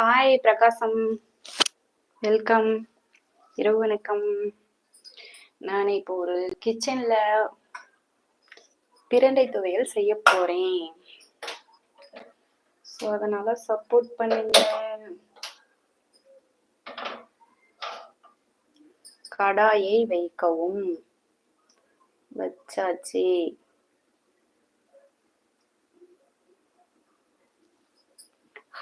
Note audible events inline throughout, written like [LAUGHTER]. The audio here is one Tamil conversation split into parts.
ஹாய் பிரகாசம். வெல்கம். இரவு வணக்கம். நான் இப்போ ஒரு கிச்சன்ல பிரண்டை துவையல் செய்ய போறேன். ஸோ அதனால சப்போர்ட் பண்ணுங்க. கடாயை வைக்கவும். வச்சாச்சு.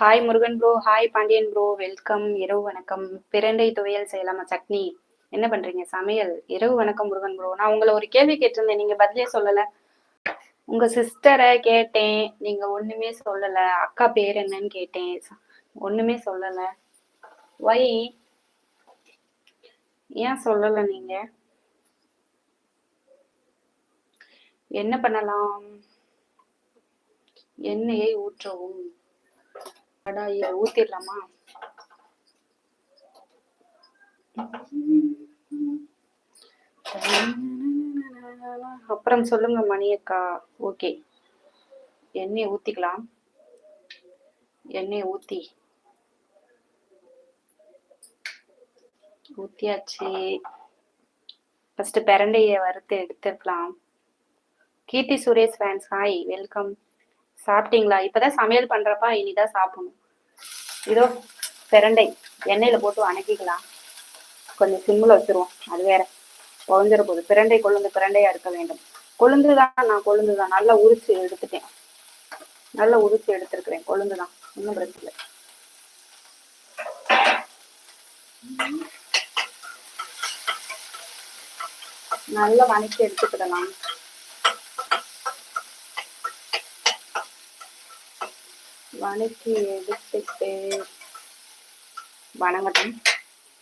Hi Murugan bro hi Pandiyan bro welcome இரவு வணக்கம். பிரண்டை துவையல் செய்யலாமா சட்னி. என்ன பண்றீங்க? சமையல். இரவு வணக்கம் முருகன் ப்ரோ நான் உங்களை ஒரு கேள்வி கேட்டிருந்தேன். நீங்க பதிலே சொல்லல. உங்க சிஸ்டரை கேட்டேன். நீங்க ஒண்ணுமே சொல்லல. அக்கா பேர் என்னன்னு கேட்டேன். ஒண்ணுமே சொல்லல. வை ஏன் சொல்லல நீங்க? என்ன பண்ணலாம்? எண்ணெயை ஊற்றவும். கடாயை ஊத்திடலாமா? அப்புறம் சொல்லுங்க மணியக்கா. ஓகே. எண்ணெய் ஊத்திக்கலாம். எண்ணெய் ஊத்தி. ஊத்தியாச்சு. ஃபர்ஸ்ட் பிரண்டைய வறுத்து எடுத்துக்கலாம். Keerthi Suresh fans hi welcome சாப்பிட்டீங்களா? இப்பதான் சமையல் பண்றப்பா இனிதான் சாப்பிடணும். இதோ பிரண்டை. எண்ணெயில போட்டு வணக்கிக்கலாம். கொஞ்சம் சிம்மில் வச்சிருவோம். அது வேற. உழஞ்சிட போகுது பிரண்டை கொழுந்து பிரண்டையா இருக்க வேண்டும். கொழுந்து தான் நான் கொழுந்து தான் நல்லா உரிச்சு எடுத்துட்டேன். நல்லா உரிச்சு எடுத்திருக்கிறேன். கொழுந்து தான் ஒன்றும் பிரச்சனை இல்லை. நல்லா வணக்கி எடுத்துக்கிடலாம். வணக்கி எடுத்துட்டு. வணங்கட்டும்.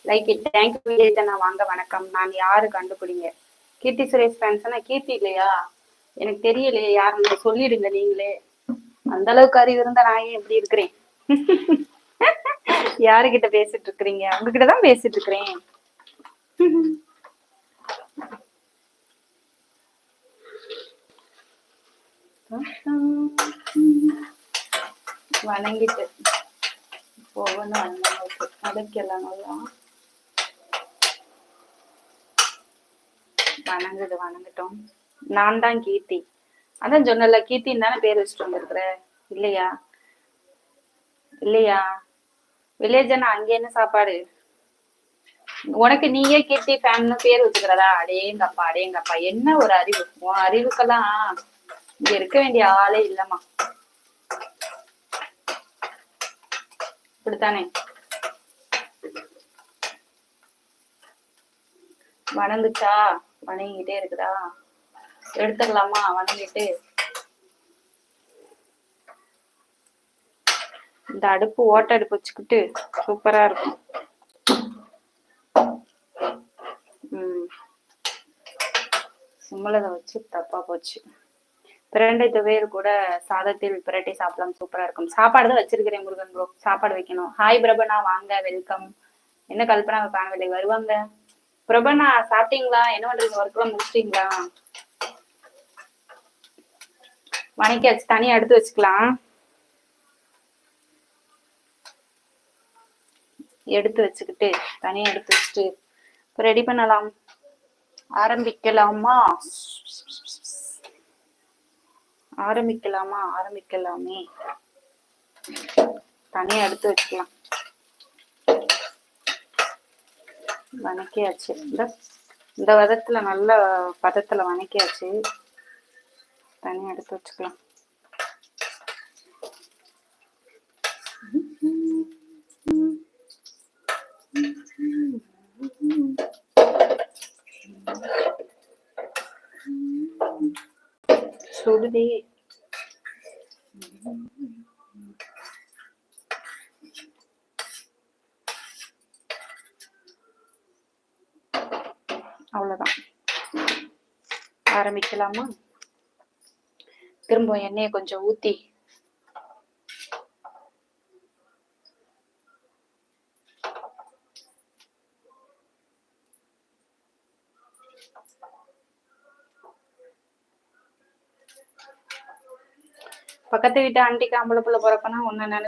Like it. Thank you Vijayathana வாங்க. வணக்கம். நான் யாரு கண்டுபிடிங்க? கீர்த்தி சுரேஷ் ஃபேன்ஸ்னா கீர்த்தி இல்லையா? எனக்கு தெரியலையே. யாருன்னு சொல்லிடுங்க நீங்களே. அந்த அளவுக்கு அறிவு இருந்தா நான் ஏன் எப்படி இருக்கிறேன்? [LAUGHS] யாருகிட்ட பேசிட்டு இருக்கிறீங்க? உங்ககிட்ட தான் பேசிட்டு இருக்கிறேன். [LAUGHS] வணங்கிட்டு போகணும் அண்ணனுக்கு. அடைக்கலாம் நல்லா வணங்குது வணங்கட்டும். நான் தான் கீர்த்தி. அதான் சொன்னல கீர்த்தின்னு தானே பேர் வச்சுட்டு வந்திருக்கிற? இல்லையா? இல்லையா? வில்லேஜனா அங்க என்ன சாப்பாடு? உனக்கு நீயே கீர்த்தி ஃபேன்னு பேர் வச்சுக்கிறதா? அடேங்கப்பா அடேங்கப்பா. என்ன ஒரு அறிவு? உன் அறிவுக்கெல்லாம் இங்க இருக்க வேண்டிய ஆளே இல்லம்மா. இப்படித்தானே? வணங்குச்சா? வணங்கிட்டே இருக்குதா? எடுத்துடலாமா வணங்கிட்டு. இந்த அடுப்பு ஓட்ட அடுப்பு வச்சுக்கிட்டு சூப்பரா இருக்கும். உம் சிம்மலதை வச்சு தப்பா போச்சு. பிரண்டை துவையல் கூட சாதத்தில் பிரட்டி சாப்பிடலாம். சூப்பரா இருக்கும். சாப்பாடு தான் வச்சிருக்கிறேன் முருகன் ப்ரோ சாப்பாடு வைக்கணும். ஹாய் பிரபனா வாங்க வெல்கம் என்ன கல்பனா காணவில்லை வருவாங்க. பிரபனா சாப்பிட்டீங்களா? என்ன பண்றீங்க? ஒர்க் எல்லாம் முடிச்சிட்டீங்களா? வச்சு தனியா எடுத்து வச்சுக்கலாம். எடுத்து வச்சுக்கிட்டு தனியா எடுத்து வச்சுட்டு ரெடி பண்ணலாம். ஆரம்பிக்கலாமா? ஆரம்பிக்கலாமா? ஆரம்பிக்கலாமே. தனியா எடுத்து வச்சுக்கலாம். வணக்கியாச்சு. இந்த இந்த விதத்துல நல்ல பதத்துல வணக்கியாச்சு. தனியா எடுத்து வச்சுக்கலாம். சுடுதி அவ்வளவுதான். ஆரம்பிக்கலாமா? திரும்ப எண்ணெயை கொஞ்சம் ஊத்தி பக்கத்து வீட்டு ஆண்டி ஆம்பளை புள்ள பிறப்பனா ஒன்னு